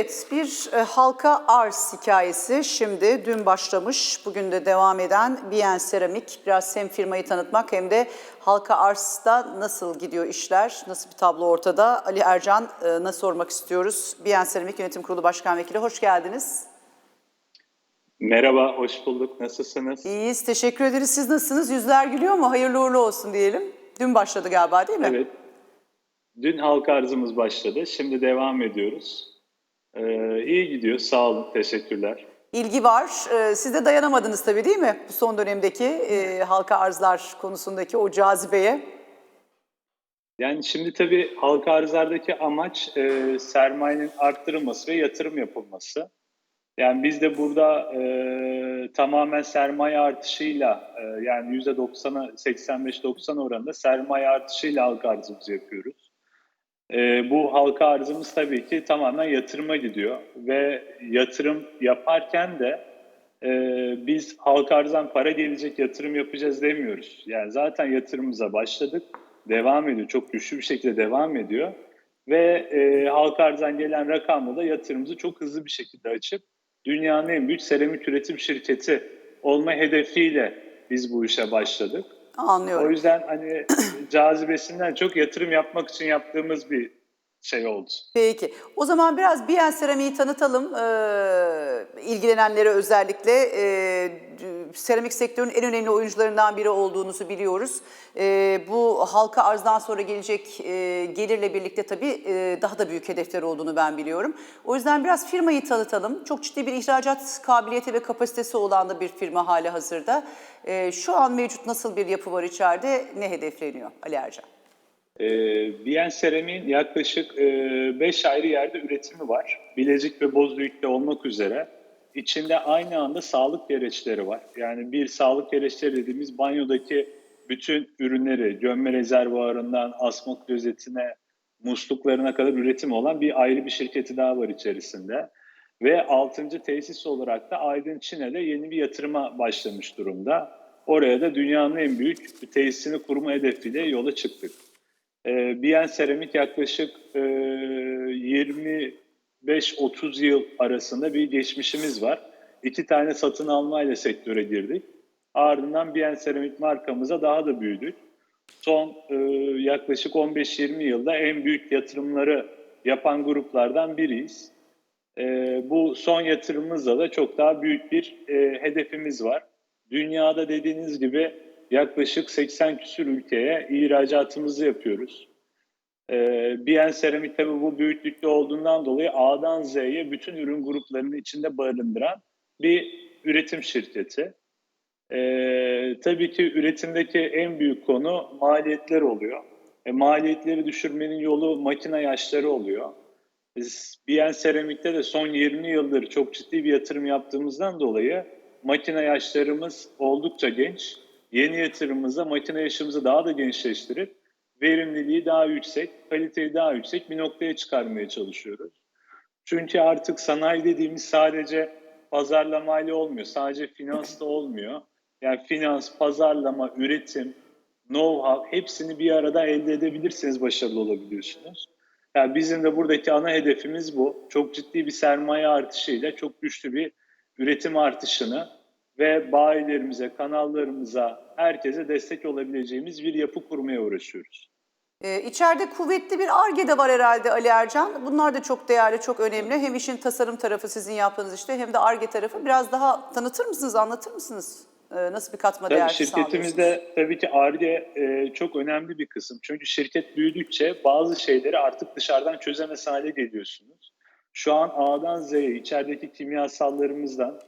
Evet, bir e, halka arz hikayesi şimdi dün başlamış, bugün de devam eden Biyen Seramik. Biraz hem firmayı tanıtmak hem de halka arzda nasıl gidiyor işler, nasıl bir tablo ortada. Ali Ercan e, nasıl sormak istiyoruz? Biyen Seramik Yönetim Kurulu Başkan Vekili, hoş geldiniz. Merhaba, hoş bulduk. Nasılsınız? İyiyiz, teşekkür ederiz. Siz nasılsınız? Yüzler gülüyor mu? Hayırlı uğurlu olsun diyelim. Dün başladı galiba değil mi? Evet. Dün halka arzımız başladı. Şimdi devam ediyoruz. Ee, iyi gidiyor. Sağ olun. Teşekkürler. İlgi var. Ee, Siz de dayanamadınız tabii değil mi? Bu son dönemdeki e, halka arzlar konusundaki o cazibeye. Yani şimdi tabii halka arzlardaki amaç e, sermayenin arttırılması ve yatırım yapılması. Yani biz de burada e, tamamen sermaye artışıyla e, yani %90'a 85-90 oranında sermaye artışıyla halka arzımızı yapıyoruz. E, bu halka arzımız tabii ki tamamen yatırıma gidiyor ve yatırım yaparken de e, biz halka arzdan para gelecek yatırım yapacağız demiyoruz. Yani zaten yatırımımıza başladık, devam ediyor, çok güçlü bir şekilde devam ediyor ve e, halka arzdan gelen rakamla da yatırımımızı çok hızlı bir şekilde açıp dünyanın en büyük seramik üretim şirketi olma hedefiyle biz bu işe başladık. O Anlıyorum. yüzden hani cazibesinden çok yatırım yapmak için yaptığımız bir şey oldu. Peki. O zaman biraz Biyen Seramik'i tanıtalım. Ee, ilgilenenlere özellikle e, seramik sektörünün en önemli oyuncularından biri olduğunuzu biliyoruz. Ee, bu halka arzdan sonra gelecek e, gelirle birlikte tabii e, daha da büyük hedefler olduğunu ben biliyorum. O yüzden biraz firmayı tanıtalım. Çok ciddi bir ihracat kabiliyeti ve kapasitesi olan da bir firma hali hazırda. Ee, şu an mevcut nasıl bir yapı var içeride, ne hedefleniyor Ali Ercan? Ee, Biyen Seramik'in yaklaşık 5 ayrı yerde üretimi var. Bilecik ve Bozüyük'te olmak üzere. İçinde aynı anda sağlık gereçleri var. Yani bir sağlık gereçleri dediğimiz banyodaki bütün ürünleri, gömme rezervuarından asma klozetine, musluklarına kadar üretim olan bir ayrı bir şirketi daha var içerisinde. Ve 6. tesis olarak da Aydın Çin'e de yeni bir yatırıma başlamış durumda. Oraya da dünyanın en büyük tesisini kurma hedefiyle yola çıktık. E, Biyen Seramik yaklaşık e, 25-30 yıl arasında bir geçmişimiz var. İki tane satın almayla sektöre girdik. Ardından Biyen Seramik markamıza daha da büyüdük. Son e, yaklaşık 15-20 yılda en büyük yatırımları yapan gruplardan biriyiz. E, bu son yatırımımızda da çok daha büyük bir e, hedefimiz var. Dünyada dediğiniz gibi yaklaşık 80 küsür ülkeye ihracatımızı yapıyoruz. Ee, Biyen Seramik tabii bu büyüklükte olduğundan dolayı A'dan Z'ye bütün ürün gruplarını içinde barındıran bir üretim şirketi. Ee, tabii ki üretimdeki en büyük konu maliyetler oluyor. E, maliyetleri düşürmenin yolu makine yaşları oluyor. Biz Biyen Seramik'te de son 20 yıldır çok ciddi bir yatırım yaptığımızdan dolayı makine yaşlarımız oldukça genç. Yeni yatırımımızda makine yaşımızı daha da gençleştirip verimliliği daha yüksek, kaliteyi daha yüksek bir noktaya çıkarmaya çalışıyoruz. Çünkü artık sanayi dediğimiz sadece pazarlamayla olmuyor, sadece finansla olmuyor. Yani finans, pazarlama, üretim, know-how hepsini bir arada elde edebilirseniz başarılı olabiliyorsunuz. Yani bizim de buradaki ana hedefimiz bu. Çok ciddi bir sermaye artışıyla çok güçlü bir üretim artışını ve bayilerimize, kanallarımıza, herkese destek olabileceğimiz bir yapı kurmaya uğraşıyoruz. Ee, içeride kuvvetli bir ARGE de var herhalde Ali Ercan. Bunlar da çok değerli, çok önemli. Hem işin tasarım tarafı sizin yaptığınız işte hem de ARGE tarafı. Biraz daha tanıtır mısınız, anlatır mısınız? Ee, nasıl bir katma değer Tabii şirketimizde tabii ki ARGE e, çok önemli bir kısım. Çünkü şirket büyüdükçe bazı şeyleri artık dışarıdan çözemez hale geliyorsunuz. Şu an A'dan Z'ye içerideki kimyasallarımızdan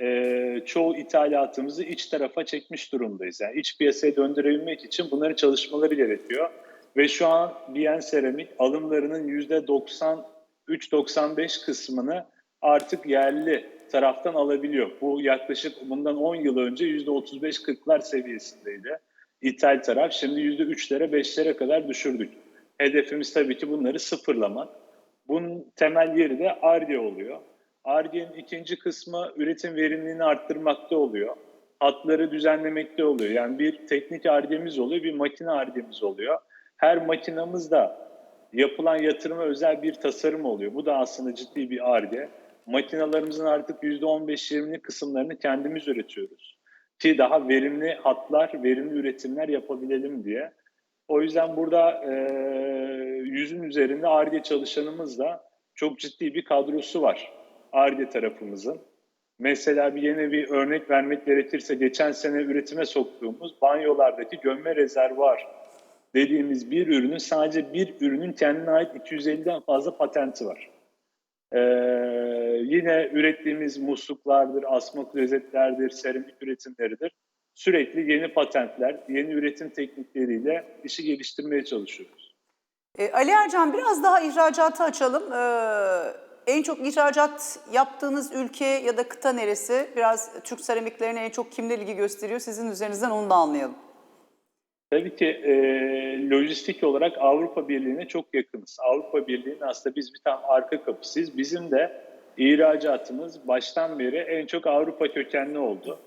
e, çoğu ithalatımızı iç tarafa çekmiş durumdayız. Yani iç piyasaya döndürebilmek için bunların çalışmaları gerekiyor. Ve şu an Biyen Seramik alımlarının %93-95 kısmını artık yerli taraftan alabiliyor. Bu yaklaşık bundan 10 yıl önce %35-40'lar seviyesindeydi. İthal taraf şimdi %3'lere 5'lere kadar düşürdük. Hedefimiz tabii ki bunları sıfırlamak. Bunun temel yeri de ARGE oluyor. ARGE'nin ikinci kısmı üretim verimliliğini arttırmakta oluyor. Hatları düzenlemekte oluyor. Yani bir teknik ARGE'miz oluyor, bir makine ARGE'miz oluyor. Her makinamız da yapılan yatırıma özel bir tasarım oluyor. Bu da aslında ciddi bir ARGE. Makinalarımızın artık %15-20'lik kısımlarını kendimiz üretiyoruz. Ki daha verimli hatlar, verimli üretimler yapabilelim diye. O yüzden burada e, yüzün üzerinde ARGE çalışanımızla çok ciddi bir kadrosu var ARGE tarafımızın. Mesela bir yeni bir örnek vermek gerekirse geçen sene üretime soktuğumuz banyolardaki gömme rezervuar dediğimiz bir ürünün sadece bir ürünün kendine ait 250'den fazla patenti var. Ee, yine ürettiğimiz musluklardır, asma klozetlerdir, seramik üretimleridir. Sürekli yeni patentler, yeni üretim teknikleriyle işi geliştirmeye çalışıyoruz. E, Ali Ercan biraz daha ihracatı açalım. Ee, en çok ihracat yaptığınız ülke ya da kıta neresi? Biraz Türk seramiklerine en çok kimler ilgi gösteriyor? Sizin üzerinizden onu da anlayalım. Tabii ki e, lojistik olarak Avrupa Birliği'ne çok yakınız. Avrupa Birliği'nin aslında biz bir tam arka kapısıyız. Bizim de ihracatımız baştan beri en çok Avrupa kökenli oldu.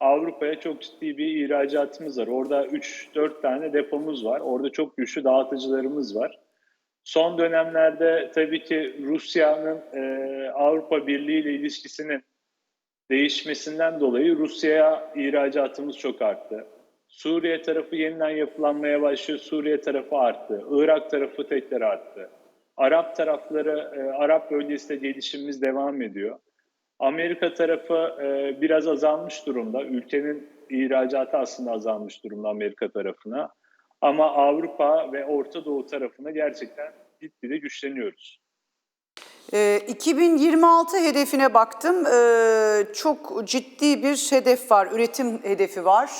Avrupa'ya çok ciddi bir ihracatımız var. Orada 3-4 tane depomuz var. Orada çok güçlü dağıtıcılarımız var. Son dönemlerde tabii ki Rusya'nın e, Avrupa Birliği ile ilişkisinin değişmesinden dolayı Rusya'ya ihracatımız çok arttı. Suriye tarafı yeniden yapılanmaya başlıyor. Suriye tarafı arttı. Irak tarafı tekrar arttı. Arap tarafları, e, Arap bölgesinde gelişimimiz devam ediyor. Amerika tarafı e, biraz azalmış durumda. Ülkenin ihracatı aslında azalmış durumda Amerika tarafına. Ama Avrupa ve Orta Doğu tarafına gerçekten gitgide güçleniyoruz. Ee, 2026 hedefine baktım. Ee, çok ciddi bir hedef var, üretim hedefi var.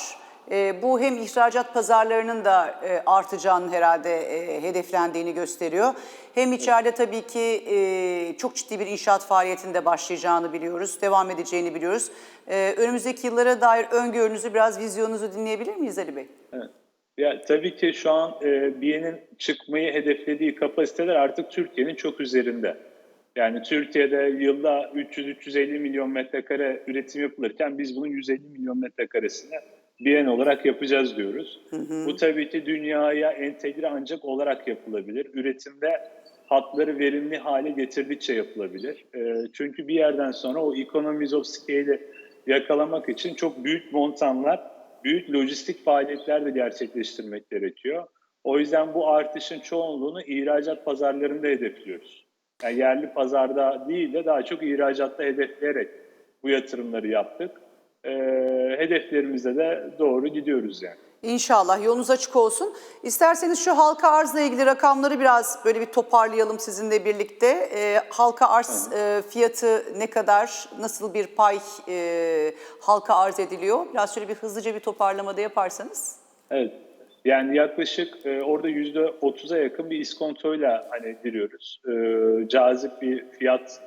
Ee, bu hem ihracat pazarlarının da e, artacağını herhalde e, hedeflendiğini gösteriyor. Hem içeride tabii ki e, çok ciddi bir inşaat faaliyetinde başlayacağını biliyoruz, devam edeceğini biliyoruz. Ee, önümüzdeki yıllara dair öngörünüzü, biraz vizyonunuzu dinleyebilir miyiz Ali Bey? Evet. Ya tabii ki şu an e, BİE'nin çıkmayı hedeflediği kapasiteler artık Türkiye'nin çok üzerinde. Yani Türkiye'de yılda 300-350 milyon metrekare üretim yapılırken biz bunun 150 milyon metrekaresini BİEN olarak yapacağız diyoruz. Bu tabii ki dünyaya entegre ancak olarak yapılabilir. Üretimde hatları verimli hale getirdikçe yapılabilir. E, çünkü bir yerden sonra o economies of scale'i yakalamak için çok büyük montanlar, büyük lojistik faaliyetler de gerçekleştirmek gerekiyor. O yüzden bu artışın çoğunluğunu ihracat pazarlarında hedefliyoruz. Yani yerli pazarda değil de daha çok ihracatta hedefleyerek bu yatırımları yaptık. Ee, hedeflerimize de doğru gidiyoruz yani. İnşallah yolunuz açık olsun. İsterseniz şu halka arzla ilgili rakamları biraz böyle bir toparlayalım sizinle birlikte. Ee, halka arz e, fiyatı ne kadar, nasıl bir pay e, halka arz ediliyor? Biraz şöyle bir hızlıca bir toparlamada yaparsanız. Evet. Yani yaklaşık e, orada yüzde otuza yakın bir iskontoyla hani giriyoruz. E, cazip bir fiyat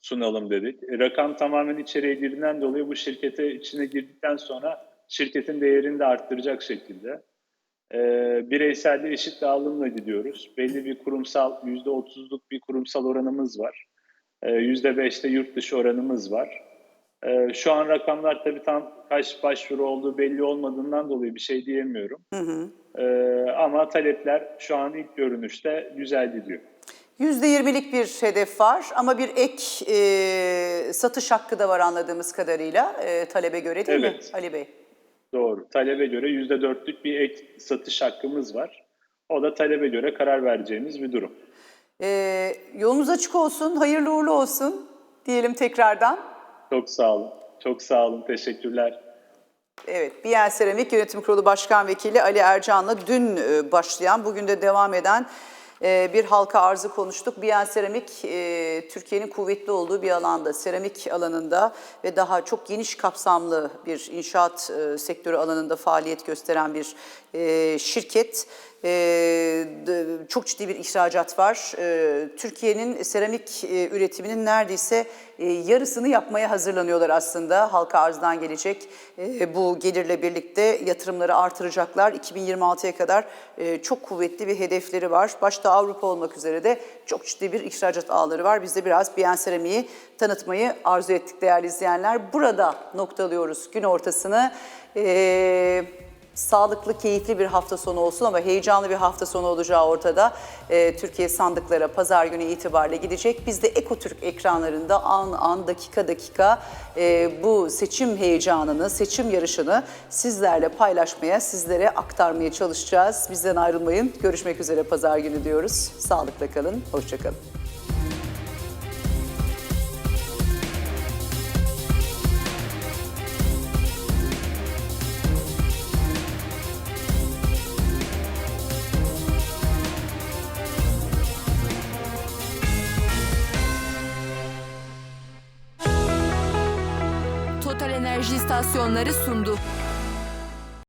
sunalım dedik. E, rakam tamamen içeriye girdiğinden dolayı bu şirkete içine girdikten sonra şirketin değerini de arttıracak şekilde. E, bireysel de eşit dağılımla gidiyoruz. Belli bir kurumsal yüzde otuzluk bir kurumsal oranımız var. E, Yüzde beşte yurt dışı oranımız var. Ee, şu an rakamlar tabii tam kaç başvuru olduğu belli olmadığından dolayı bir şey diyemiyorum. Ee, ama talepler şu an ilk görünüşte güzel gidiyor. %20'lik bir hedef var ama bir ek e, satış hakkı da var anladığımız kadarıyla e, talebe göre değil mi Evet. Ali Bey? Doğru. Talebe göre yüzde dörtlük bir ek satış hakkımız var. O da talebe göre karar vereceğimiz bir durum. E, yolunuz açık olsun, hayırlı uğurlu olsun diyelim tekrardan. Çok sağ olun. Çok sağ olun. Teşekkürler. Evet, Biyen Seramik Yönetim Kurulu Başkan Vekili Ali Ercan'la dün e, başlayan, bugün de devam eden bir halka arzı konuştuk. Biyen Seramik, e, Türkiye'nin kuvvetli olduğu bir alanda, seramik alanında ve daha çok geniş kapsamlı bir inşaat e, sektörü alanında faaliyet gösteren bir e, şirket. E, çok ciddi bir ihracat var. E, Türkiye'nin seramik üretiminin neredeyse yarısını yapmaya hazırlanıyorlar aslında. Halka arzdan gelecek bu gelirle birlikte yatırımları artıracaklar. 2026'ya kadar çok kuvvetli bir hedefleri var. Başta Avrupa olmak üzere de çok ciddi bir ihracat ağları var. Biz de biraz Biyen Seramik'i tanıtmayı arzu ettik değerli izleyenler. Burada noktalıyoruz gün ortasını. E, sağlıklı, keyifli bir hafta sonu olsun ama heyecanlı bir hafta sonu olacağı ortada. Ee, Türkiye sandıklara pazar günü itibariyle gidecek. Biz de Ekotürk ekranlarında an an, dakika dakika e, bu seçim heyecanını, seçim yarışını sizlerle paylaşmaya, sizlere aktarmaya çalışacağız. Bizden ayrılmayın. Görüşmek üzere pazar günü diyoruz. Sağlıkla kalın, hoşçakalın. İstasyonları sundu.